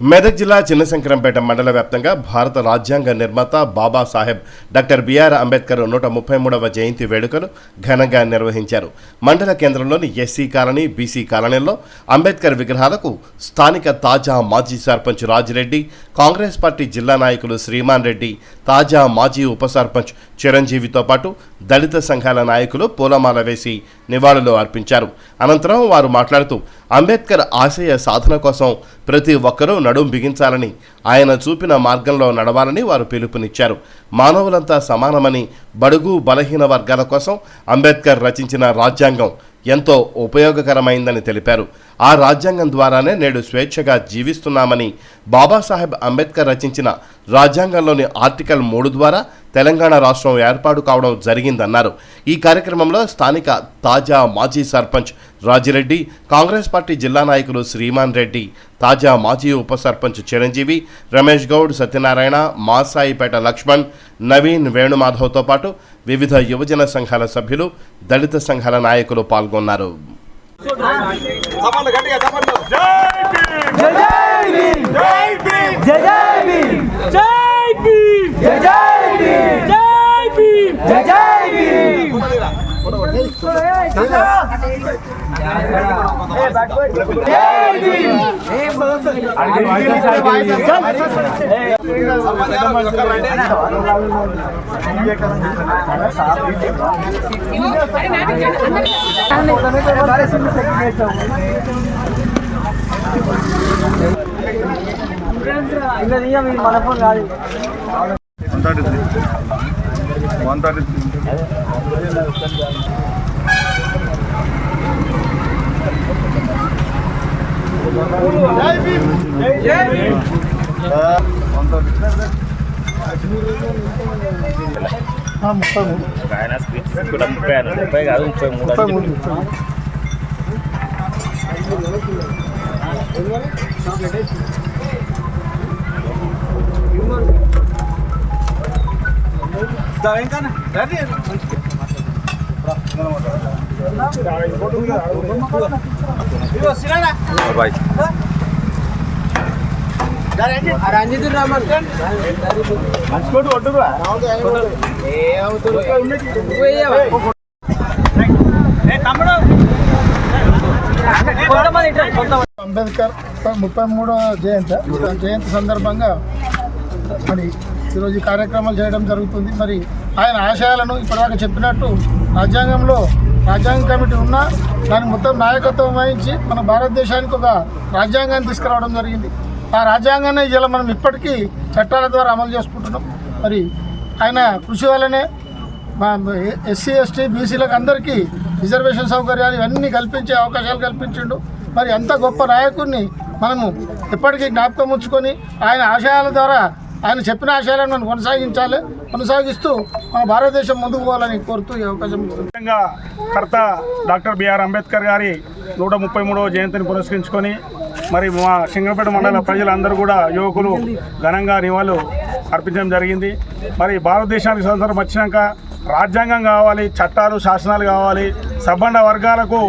మెదక్ జిల్లా చిన్నశంకరంపేట మండల వ్యాప్తంగా భారత రాజ్యాంగ నిర్మాత బాబాసాహెబ్ డాక్టర్ బిఆర్ అంబేద్కర్ నూట ముప్పై మూడవ జయంతి వేడుకలు ఘనంగా నిర్వహించారు. మండల కేంద్రంలోని ఎస్సీ కాలనీ బీసీ కాలనీల్లో అంబేద్కర్ విగ్రహాలకు స్థానిక తాజా మాజీ సర్పంచ్ రాజిరెడ్డి కాంగ్రెస్ పార్టీ జిల్లా నాయకులు శ్రీమాన్ రెడ్డి తాజా మాజీ ఉప సర్పంచ్ చిరంజీవితో పాటు దళిత సంఘాల నాయకులు పూలమాల వేసి నివాళులు అర్పించారు. అనంతరం వారు మాట్లాడుతూ అంబేద్కర్ ఆశయ సాధన కోసం ప్రతి ఒక్కరూ నడుం బిగించాలని ఆయన చూపిన మార్గంలో నడవాలని వారు పిలుపునిచ్చారు. మానవులంతా సమానమని బడుగు బలహీన వర్గాల కోసం అంబేద్కర్ రచించిన రాజ్యాంగం ఎంతో ఉపయోగకరమైందని తెలిపారు. ఆ రాజ్యాంగం ద్వారానే నేడు స్వేచ్ఛగా జీవిస్తున్నామని బాబాసాహెబ్ అంబేద్కర్ రచించిన రాజ్యాంగంలోని ఆర్టికల్ మూడు ద్వారా తెలంగాణ రాష్ట్రం ఏర్పాటు కావడం జరిగిందన్నారు ఈ కార్యక్రమంలో స్థానిక తాజా మాజీ సర్పంచ్ రాజిరెడ్డి కాంగ్రెస్ పార్టీ జిల్లా నాయకులు శ్రీమాన్ రెడ్డి తాజా మాజీ ఉప సర్పంచ్ చిరంజీవి రమేష్ గౌడ్ సత్యనారాయణ మాసాయిపేట లక్ష్మణ్ నవీన్ వేణుమాధవ్తో పాటు వివిధ యువజన సంఘాల సభ్యులు దళిత సంఘాల నాయకులు పాల్గొన్నారు చప్పట్లు గట్టిగా చప్పట్లు జై భీమ్ జై భీమ్ జై భీమ్ భీమ్ జై జై భీమ్. జై Bhim Jai Jai Bhim Jai one thirty three one thirty three one thirty ఆయన స్పీచ్ కూడా ముప్పై ఆరు ముప్పై కాదు ముప్పై మూడు. అని చెప్పి. బాయ్ అంబేద్కర్ ముప్పై మూడో జయంతి జయంతి సందర్భంగా మరి ఈరోజు ఈ కార్యక్రమాలు చేయడం జరుగుతుంది. మరి ఆయన ఆశయాలను ఇప్పటిదాకా చెప్పినట్టు రాజ్యాంగంలో రాజ్యాంగ కమిటీ ఉన్నా దాని మొత్తం నాయకత్వం వహించి మన భారతదేశానికి ఒక రాజ్యాంగాన్ని తీసుకురావడం జరిగింది. ఆ రాజ్యాంగాన్ని ఇలా మనం ఇప్పటికీ చట్టాల ద్వారా అమలు చేసుకుంటున్నాం. మరి ఆయన కృషి వల్లనే మా ఎస్సీ ఎస్టీ బీసీలకు అందరికీ రిజర్వేషన్ సౌకర్యాలు ఇవన్నీ కల్పించే అవకాశాలు కల్పించిండు. మరి అంత గొప్ప నాయకుడిని మనము ఎప్పటికీ జ్ఞాపకం ఉంచుకొని ఆయన ఆశయాల ద్వారా ఆయన చెప్పిన ఆశయాలను మనం కొనసాగించాలి కొనసాగిస్తూ మన భారతదేశం ముందుకు పోవాలని కోరుతూ ఈ అవకాశం ముఖ్యంగా కర్త డాక్టర్ బిఆర్ అంబేద్కర్ గారి నూట ముప్పై మూడవ జయంతిని పురస్కరించుకొని మరి మా సింగపేట మండల ప్రజలందరూ కూడా యువకులు ఘనంగా నివాళులు అర్పించడం జరిగింది. మరి భారతదేశానికి స్వతంత్రం వచ్చినాక రాజ్యాంగం కావాలి చట్టాలు శాసనాలు కావాలి సబ్బండ వర్గాలకు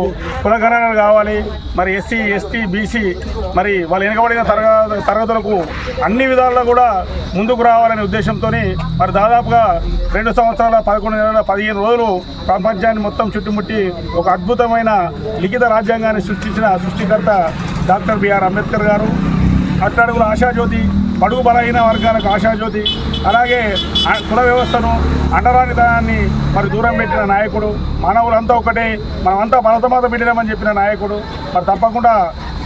కులగణనలు కావాలి మరి ఎస్సీ ఎస్టీ బీసీ మరి వాళ్ళు వెనుకబడిన తరగ తరగతులకు అన్ని విధాలలో కూడా ముందుకు రావాలనే ఉద్దేశంతో మరి దాదాపుగా రెండు సంవత్సరాల పదకొండు నెలల పదిహేను రోజులు ప్రపంచాన్ని మొత్తం చుట్టుముట్టి ఒక అద్భుతమైన లిఖిత రాజ్యాంగాన్ని సృష్టించిన సృష్టికర్త డాక్టర్ బిఆర్ అంబేద్కర్ గారు. అట్టడుగుల ఆశాజ్యోతి బడుగు బలహీన వర్గాలకు ఆశాజ్యోతి. అలాగే ఆ కుల వ్యవస్థను అండరానితనాన్ని మరి దూరం పెట్టిన నాయకుడు. మానవులంతా ఒకటే. మనమంతా భరతమాత పెట్టినామని చెప్పిన నాయకుడు. మరి తప్పకుండా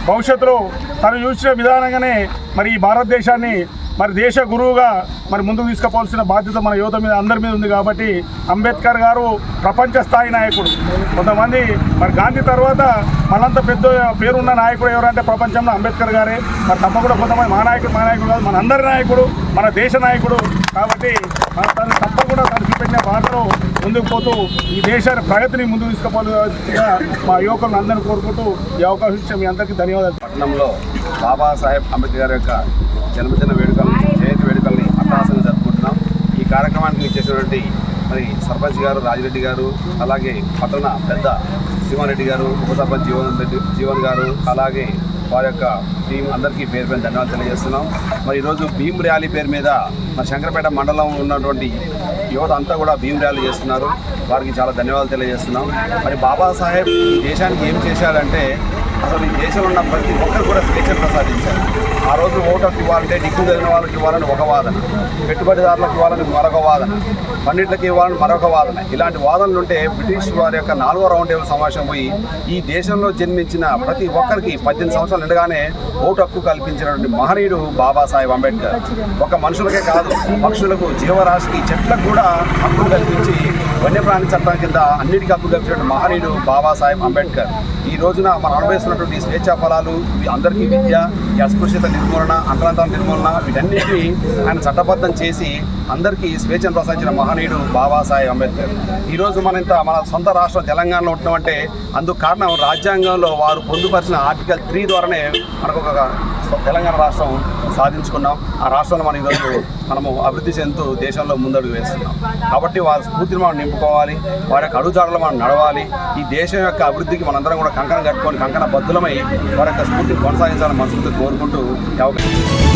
భవిష్యత్తులో తను చూసిన విధానంగానే మరి ఈ భారతదేశాన్ని మరి దేశ గురువుగా మరి ముందుకు తీసుకుపోవాల్సిన బాధ్యత మన యువత మీద అందరి మీద ఉంది కాబట్టి అంబేద్కర్ గారు ప్రపంచ స్థాయి నాయకుడు. కొంతమంది మరి గాంధీ తర్వాత మనంత పెద్ద పేరున్న నాయకుడు ఎవరంటే ప్రపంచంలో అంబేద్కర్ గారే. మరి తప్పకుండా కొంతమంది మా నాయకుడు మా నాయకుడు కాదు మన అందరి నాయకుడు మన దేశ నాయకుడు కాబట్టి మన తను తప్పకుండా తను చూపెట్టిన బాటలో ముందుకు పోతూ ఈ దేశాన్ని ప్రగతిని ముందుకు తీసుకుపోవాల్సిందిగా మా యువకులను అందరినీ కోరుకుంటూ ఈ అవకాశం ఇచ్చే మీ అందరికీ ధన్యవాదాలు. పట్టణంలో బాబాసాహెబ్ అంబేద్కర్ యొక్క జన్మదిన వేడుక జయంతి వేడుకల్ని అట్టహాసంగా జరుపుకుంటున్నాం ఈ కార్యక్రమానికి చేసినటువంటి మరి సర్పంచ్ గారు రాజిరెడ్డి గారు అలాగే పట్టణ పెద్ద శివారెడ్డి గారు ఉప సర్పంచ్ జీవన్ రెడ్డి జీవన్ గారు అలాగే వారి యొక్క టీం అందరికీ పేరు పైన ధన్యవాదాలు తెలియజేస్తున్నాం. మరి ఈరోజు భీమ్ ర్యాలీ పేరు మీద మరి శంకరపేట మండలం ఉన్నటువంటి యువత అంతా కూడా భీమ్ ర్యాలీ చేస్తున్నారు. వారికి చాలా ధన్యవాదాలు తెలియజేస్తున్నాం. మరి బాబాసాహెబ్ దేశానికి ఏం చేశాడంటే అసలు ఈ దేశంలో ఉన్న ప్రతి ఒక్కరు కూడా స్వేచ్ఛ ప్రసాదించారు. ఆ రోజు ఓటర్కి ఇవ్వాలంటే డిగ్రీ చదివిన వాళ్ళకి ఇవ్వాలని ఒక వాదన. పెట్టుబడిదారులకు ఇవ్వాలని మరొక వాదన. పండిట్లకి ఇవ్వాలని మరొక వాదన. ఇలాంటి వాదనలు ఉంటే బ్రిటిష్ వారి యొక్క నాలుగో రౌండ్ టేబుల్ సమావేశం పోయి ఈ దేశంలో జన్మించిన ప్రతి ఒక్కరికి పద్దెనిమిది సంవత్సరాలు నిండగానే ఓటు హక్కు కల్పించినటువంటి మహనీయుడు బాబాసాహెబ్ అంబేద్కర్. ఒక మనుషులకే కాదు పక్షులకు జీవరాశికి చెట్లకు కూడా హక్కులు కల్పించి వన్యప్రాణి చట్టం కింద అన్నిటికీ హక్కు కల్పించిన మహనీయుడు బాబాసాహెబ్ అంబేద్కర్. ఈ రోజున మనం అనుభవిస్తున్నటువంటి స్వేచ్ఛా ఫలాలు ఇవి అందరికీ విద్య ఈ అస్పృశ్యత నిర్మూలన అంతరంతాల నిర్మూలన వీటన్నిటిని ఆయన చట్టబద్ధం చేసి అందరికీ స్వేచ్ఛను ప్రసాదించిన మహనీయుడు బాబాసాహెబ్ అంబేద్కర్. ఈరోజు మన ఇంత మన సొంత రాష్ట్రం తెలంగాణలో ఉంటున్నామంటే అందుకు కారణం రాజ్యాంగంలో వారు పొందుపరిచిన ఆర్టికల్ త్రీ ద్వారానే మనకు ఒక తెలంగాణ రాష్ట్రం సాధించుకున్నాం. ఆ రాష్ట్రంలో మనం ఈరోజు మనము అభివృద్ధి చెందుతూ దేశంలో ముందడుగు వేస్తున్నాం. కాబట్టి వారి స్ఫూర్తిని మనం నింపుకోవాలి వారి యొక్క అడుగుజాడలు మనం నడవాలి. ఈ దేశం యొక్క అభివృద్ధికి మనందరం కూడా కంకణం కట్టుకొని కంకణ బద్దులమై వారి యొక్క స్ఫూర్తిని కొనసాగించాలని మనస్ఫూర్తి కోరుకుంటూ అవకాశం